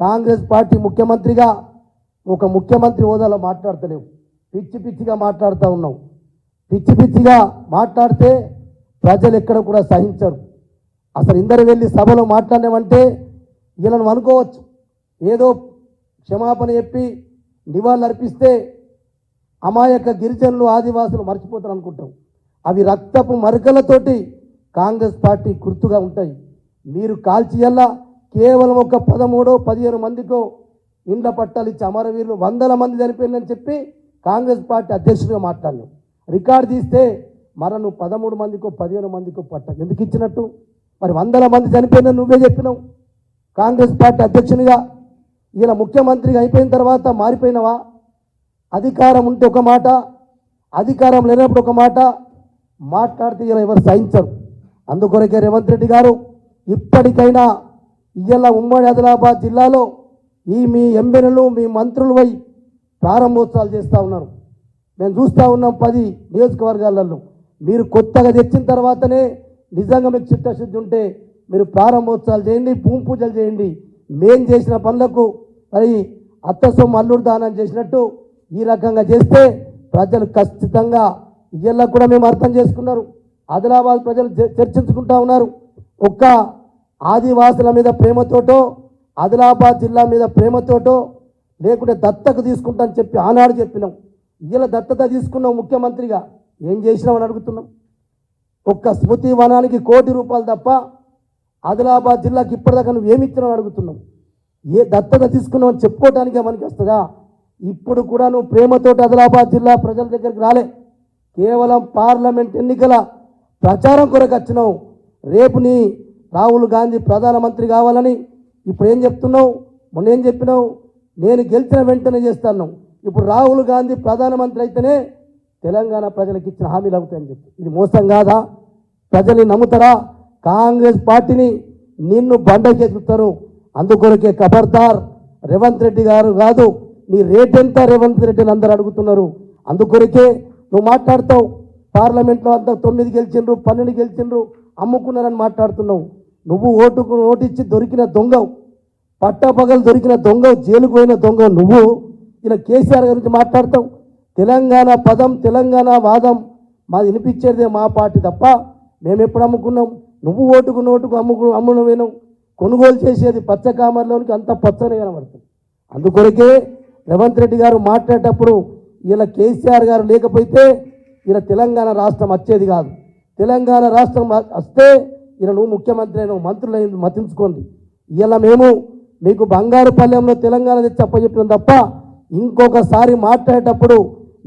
Congress party ముఖ్యమంత్రిగా ఒక ముఖ్యమంత్రి హోదాలో మాట్లాడతలేవు. పిచ్చి పిచ్చిగా మాట్లాడుతూ ఉన్నావు. పిచ్చి పిచ్చిగా మాట్లాడితే ప్రజలు ఎక్కడ కూడా సహించరు. అసలు ఇందరు వెళ్ళి సభలో మాట్లాడినామంటే వీళ్ళను అనుకోవచ్చు. ఏదో క్షమాపణ చెప్పి నివాళులు అర్పిస్తే అమాయక గిరిజనులు ఆదివాసులు మర్చిపోతారు అనుకుంటాం. అవి రక్తపు మరకలతోటి కాంగ్రెస్ పార్టీ గుర్తుగా ఉంటాయి. మీరు కాల్చియల్లా కేవలం ఒక పదమూడో పదిహేను మందికో ఇండ్ల పట్టాలు ఇచ్చి అమరవీరులు వందల మంది చనిపోయిందని చెప్పి కాంగ్రెస్ పార్టీ అధ్యక్షుడిగా మాట్లాడినావు రికార్డు తీస్తే మర నువ్వు పదమూడు మందికో పదిహేను మందికో పట్ట ఎందుకు ఇచ్చినట్టు? మరి వందల మంది చనిపోయిందని నువ్వే చెప్పినావు. కాంగ్రెస్ పార్టీ అధ్యక్షునిగా ఈయన ముఖ్యమంత్రిగా అయిపోయిన తర్వాత మారిపోయినవా? అధికారం ఉంటే ఒక మాట అధికారం లేనప్పుడు ఒక మాట మాట్లాడితే ఇలా ఎవరు సహించరు. అందుకొరకే రేవంత్ రెడ్డి గారు ఇప్పటికైనా ఇయ్యాల ఉమ్మడి ఆదిలాబాద్ జిల్లాలో ఈ మీ ఎంబెనలు మీ మంత్రులు పోయి ప్రారంభోత్సవాలు చేస్తూ ఉన్నారు. మేము చూస్తూ ఉన్నాం పది నియోజకవర్గాలలో. మీరు కొత్తగా తెచ్చిన తర్వాతనే నిజంగా మీకు చిత్తశుద్ధి ఉంటే మీరు ప్రారంభోత్సవాలు చేయండి భూమి పూజలు చేయండి. మేం చేసిన పనులకు మరి అత్తసొమ్ము అల్లుడు దానం చేసినట్టు ఈ రకంగా చేస్తే ప్రజలు ఖచ్చితంగా ఇయ్యల్లో కూడా మేము అర్థం చేసుకున్నారు. ఆదిలాబాద్ ప్రజలు చ- చర్చించుకుంటా ఉన్నారు. ఒక్క ఆదివాసుల మీద ప్రేమతోటో ఆదిలాబాద్ జిల్లా మీద ప్రేమతోటో లేకుంటే దత్తకు తీసుకుంటానని చెప్పి ఆనాడు చెప్పినాం. ఇలా దత్తత తీసుకున్నాం ముఖ్యమంత్రిగా ఏం చేసినామని అడుగుతున్నాం. ఒక్క స్మృతి వనానికి కోటి రూపాయలు తప్ప ఆదిలాబాద్ జిల్లాకి ఇప్పటిదాకా నువ్వు ఏమి ఇచ్చినావు అడుగుతున్నాం. ఏ దత్తత తీసుకున్నావు అని చెప్పుకోవటానికే మనకి వస్తుందా? ఇప్పుడు కూడా నువ్వు ప్రేమతోటి ఆదిలాబాద్ జిల్లా ప్రజల దగ్గరికి రాలే. కేవలం పార్లమెంట్ ఎన్నికల ప్రచారం కొరకు వచ్చినావు. రేపు నీ రాహుల్ గాంధీ ప్రధానమంత్రి కావాలని ఇప్పుడు ఏం చెప్తున్నావు? మొన్న ఏం చెప్పినావు? నేను గెలిచిన వెంటనే చేస్తాను ఇప్పుడు రాహుల్ గాంధీ ప్రధానమంత్రి అయితేనే తెలంగాణ ప్రజలకు ఇచ్చిన హామీలు అవుతాయని చెప్పి. ఇది మోసం కాదా? ప్రజల్ని నమ్ముతారా? కాంగ్రెస్ పార్టీని నిన్ను బండకెత్తుతారు అందుకొరకే కబర్దార్ రేవంత్ రెడ్డి గారు కాదు నీ రేట్ ఎంత రేవంత్ రెడ్డిని అందరూ అడుగుతున్నారు. అందుకొరకే నువ్వు మాట్లాడతావు. పార్లమెంట్లో అంతా తొమ్మిది గెలిచిండ్రు పన్నెండు గెలిచిండ్రు అమ్ముకున్నారని మాట్లాడుతున్నావు. నువ్వు ఓటుకు ఓటిచ్చి దొరికిన దొంగవు. పట్టపగలు దొరికిన దొంగవు జైలుకు పోయిన దొంగ నువ్వు. ఇలా కేసీఆర్ గురించి మాట్లాడతావు. తెలంగాణ పదం తెలంగాణ వాదం మాది వినిపించేదే మా పార్టీ తప్ప మేము ఎప్పుడు అమ్ముకున్నాం. నువ్వు ఓటుకు నోటుకు అమ్ముకు అమ్మును కొనుగోలు చేసేది పచ్చ కామర్లోనికి అంత పచ్చని కనబడుతుంది. అందుకొరకే రేవంత్ రెడ్డి గారు మాట్లాడేటప్పుడు ఇలా కేసీఆర్ గారు లేకపోతే ఇలా తెలంగాణ రాష్ట్రం వచ్చేది కాదు. తెలంగాణ రాష్ట్రం వస్తే ఇలా నువ్వు ముఖ్యమంత్రి అయిన మంత్రులు మతించుకోండి. ఇలా మేము మీకు బంగారు పల్లెంలో తెలంగాణ తెచ్చి అప్పచెప్పినాం తప్ప ఇంకొకసారి మాట్లాడేటప్పుడు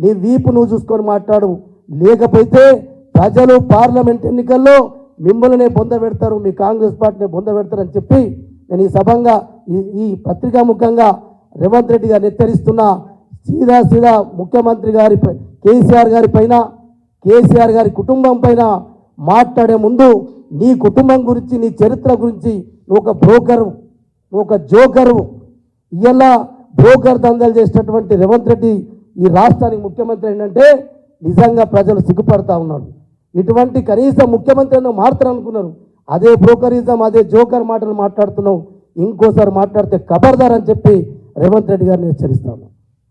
నీ వీపు నువ్వు చూసుకొని మాట్లాడు. లేకపోతే ప్రజలు పార్లమెంట్ ఎన్నికల్లో మిమ్మల్ని పొందపెడతారు మీ కాంగ్రెస్ పార్టీని పొందబెడతారని చెప్పి నేను ఈ సభంగా ఈ ఈ పత్రికా ముఖంగా రేవంత్ రెడ్డి గారిని హెచ్చరిస్తున్నా. సీదా సీదా ముఖ్యమంత్రి గారి కేసీఆర్ గారి పైన కేసీఆర్ గారి కుటుంబం పైన మాట్లాడే ముందు నీ కుటుంబం గురించి నీ చరిత్ర గురించి నువ్వు ఒక బ్రోకరు నువ్వు ఒక జోకరు ఇలా బ్రోకర్ దందాలు చేసినటువంటి రేవంత్ రెడ్డి ఈ రాష్ట్రానికి ముఖ్యమంత్రి ఏంటంటే నిజంగా ప్రజలు సిగ్గుపడతా ఉన్నారు. ఇటువంటి కనీసం ముఖ్యమంత్రి అన్న మారుతారు అనుకున్నారు. అదే బ్రోకరిజం అదే జోకర్ మాటలు మాట్లాడుతున్నావు. ఇంకోసారి మాట్లాడితే ఖబర్దార్ అని చెప్పి రేవంత్ రెడ్డి గారిని హెచ్చరిస్తాను.